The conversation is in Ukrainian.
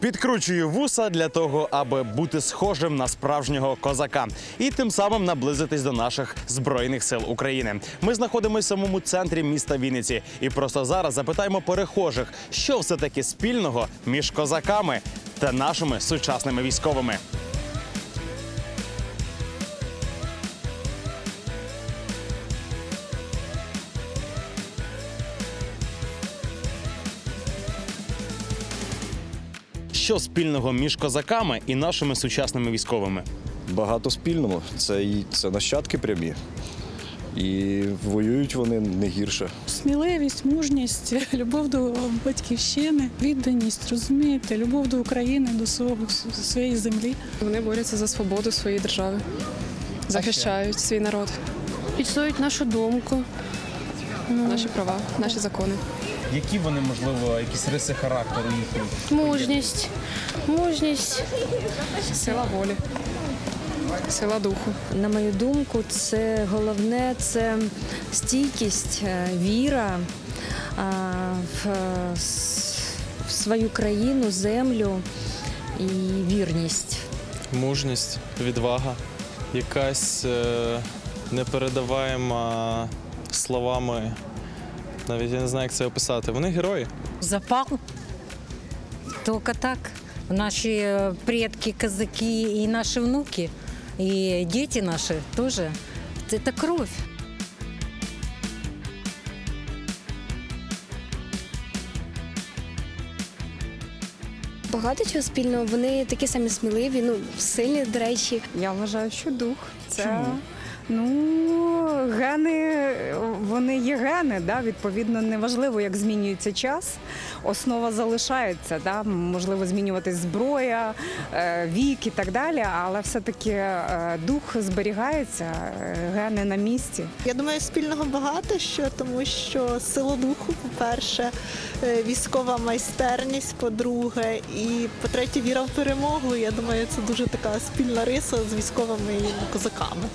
Підкручую вуса для того, аби бути схожим на справжнього козака і тим самим наблизитись до наших збройних сил України. Ми знаходимося в самому центрі міста Вінниці, і просто зараз запитаємо перехожих, що все таки спільного між козаками та нашими сучасними військовими. Що спільного між козаками і нашими сучасними військовими? Багато спільного. Це, і- це нащадки прямі. І воюють вони не гірше. Сміливість, мужність, любов до батьківщини, відданість, розумієте, любов до України, до свого своєї землі. Вони борються за свободу своєї держави, захищають свій народ, відстоюють нашу думку. Наші права, наші закони. Які вони, можливо, якісь риси характеру їхні? Мужність, мужність. Сила волі, сила духу. На мою думку, це головне це стійкість, е, віра в, е, с- в свою країну, землю і вірність. мужність, відвага, якась е, непередаваєма словами. Навіть я не знаю, як це описати. Вони герої. Запал. Только так. Наши э, предки, казаки и наши внуки, и дети наши тоже. Это кровь. Багато чого спільного. Вони такі самі сміливі, ну сильні, до речі. Я вважаю, що дух це ну гени, вони є гени. Да? Відповідно, неважливо, як змінюється час. Основа залишається. Да? Можливо, змінюватись зброя, е, вік і так далі, але все-таки е, дух зберігається, е, гени на місці. Я думаю, спільного багато що, тому що сила духу, по-перше, військова майстерність, по-друге, і по-третє, віра в перемогу. Я думаю, це дуже така спільна риса з військовими козаками.